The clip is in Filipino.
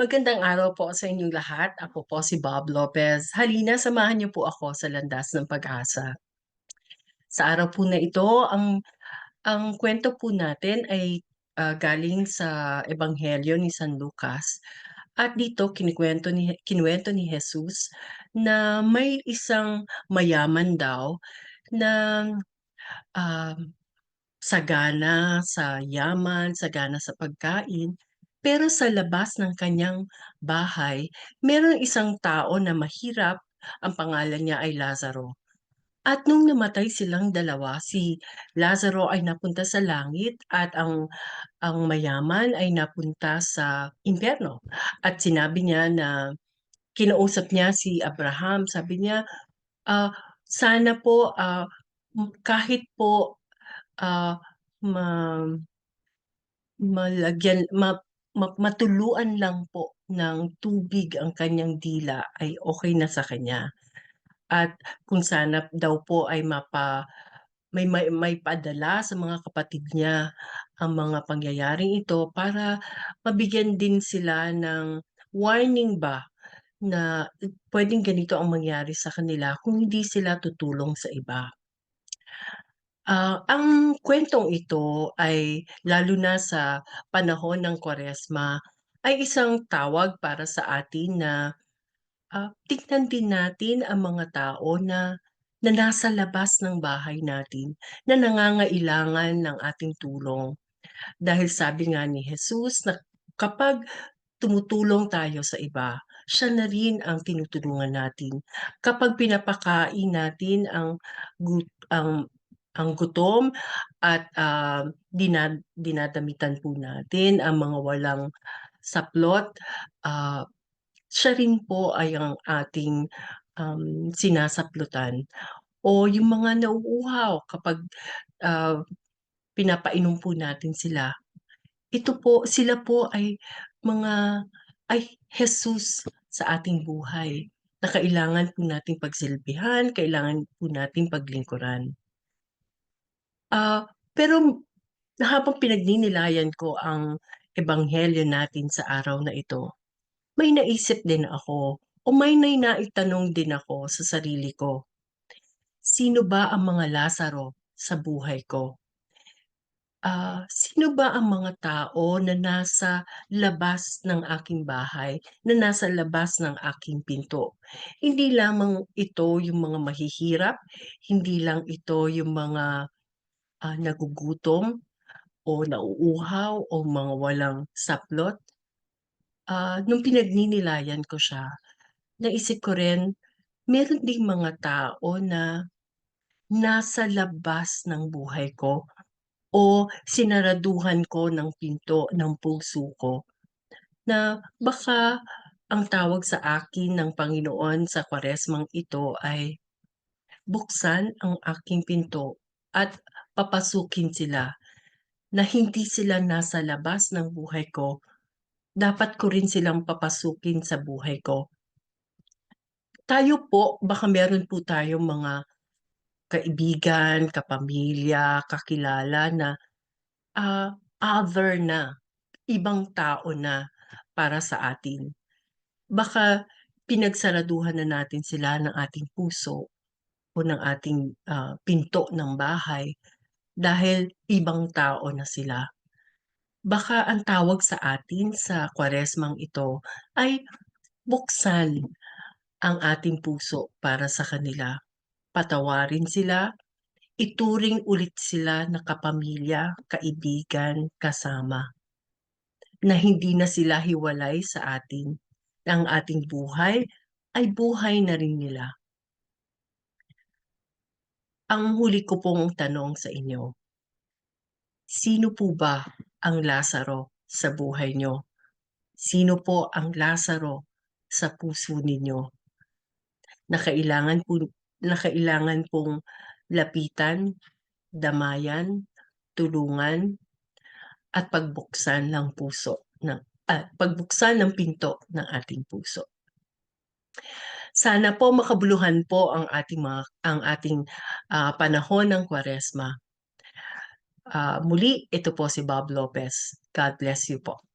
Magandang araw po sa inyong lahat. Ako po si Bob Lopez. Halina samahan niyo po ako sa landas ng pag-asa. Sa araw po na ito, ang ang kwento po natin ay, ah, galing sa Ebanghelyo ni San Lucas at dito kinukuwento ni kinuwento ni Jesus na may isang mayaman daw na, um, sagana sa yaman, sagana sa pagkain, pero sa labas ng kanyang bahay merong isang tao na mahirap, ang pangalan niya ay Lazaro. At nung namatay silang dalawa, si Lazaro ay napunta sa langit at ang ang mayaman ay napunta sa impyerno. At sinabi niya na kinausap niya si Abraham, sabi niya, ah, sana po, hmm, kahit po, ah, ma malagyan ma ma matuluan lang po ng tubig ang kanyang dila ay okey na sa kanya. At kung sana daw po ay mapa may may maipadala sa mga kapatid niya ang mga pangyayaring ito para mabigyan din sila ng warning ba na puwedeng ganito ang mangyari sa kanila kung hindi sila tutulong sa iba. Ah, ang kuwentong ito ay lalo na sa panahon ng Kwaresma ay isang tawag para sa atin na, ah, tignan din natin ang mga tao na na nasa labas ng bahay natin, na nangangailangan ng ating tulong. Dahil sabi nga ni Jesus na kapag tumutulong tayo sa iba, siya na rin ang tinutulungan natin. Kapag pinapakain natin ang gut ang ang gutom at, ah, dina dinadamitan po natin ang mga walang saplot, ah, siya rin po ay ang ating, um, sinasaplutan. O yung mga nauuhaw kapag, ah, pinapainom po natin sila, ito po sila po ay mga ay Jesus sa ating buhay na kailangan po nating pagsilbihan, kailangan po nating paglingkuran. Ah, pero habang pinagninilayan ko ang ebanghelyo natin sa araw na ito, may naisip din ako o may naitanong din ako sa sarili ko. Sino ba ang mga Lazaro sa buhay ko? Ah, sino ba ang mga tao na nasa labas ng aking bahay, na nasa labas ng aking pinto? Hindi lamang ito yung mga mahihirap, hindi lang ito yung mga, ah, nagugutom o nauuhaw o mga walang saplot. Ah, nung pinagninilayan ko siya, naisip ko rin meron ding mga tao na nasa labas ng buhay ko o sinaraduhan ko ng pinto ng puso ko, na baka ang tawag sa akin ng Panginoon sa Kwaresmang ito ay buksan ang aking pinto at papasukin sila, na hindi sila nasa labas ng buhay ko, dapat ko rin silang papasukin sa buhay ko. Tayo po, baka meron po tayong mga kaibigan, kapamilya, kakilala na, ah, other na, ibang tao na para sa atin. Baka pinagsaraduhan na natin sila ng ating puso o ng ating, ah, pinto ng bahay dahil ibang tao na sila. Baka ang tawag sa atin sa Kwaresmang ito ay buksan ang ating puso para sa kanila, patawarin sila, ituring ulit sila na kapamilya, kaibigan, kasama. Na hindi na sila hiwalay sa atin, na ang ating buhay ay buhay na rin nila. Ang huli ko pong tanong sa inyo. Sino po ba ang Lazaro sa buhay niyo? Sino po ang Lazaro sa puso ninyo? Na kailangan po na kailangan pong lapitan, damayan, tulungan, at pagbuksan ng puso ng ah, pagbuksan ng pinto ng ating puso. Sana po makabuluhan po ang ating mga ang ating, ah, panahon ng Kwaresma. Ah, muli ito po si Bob Lopez. God bless you po.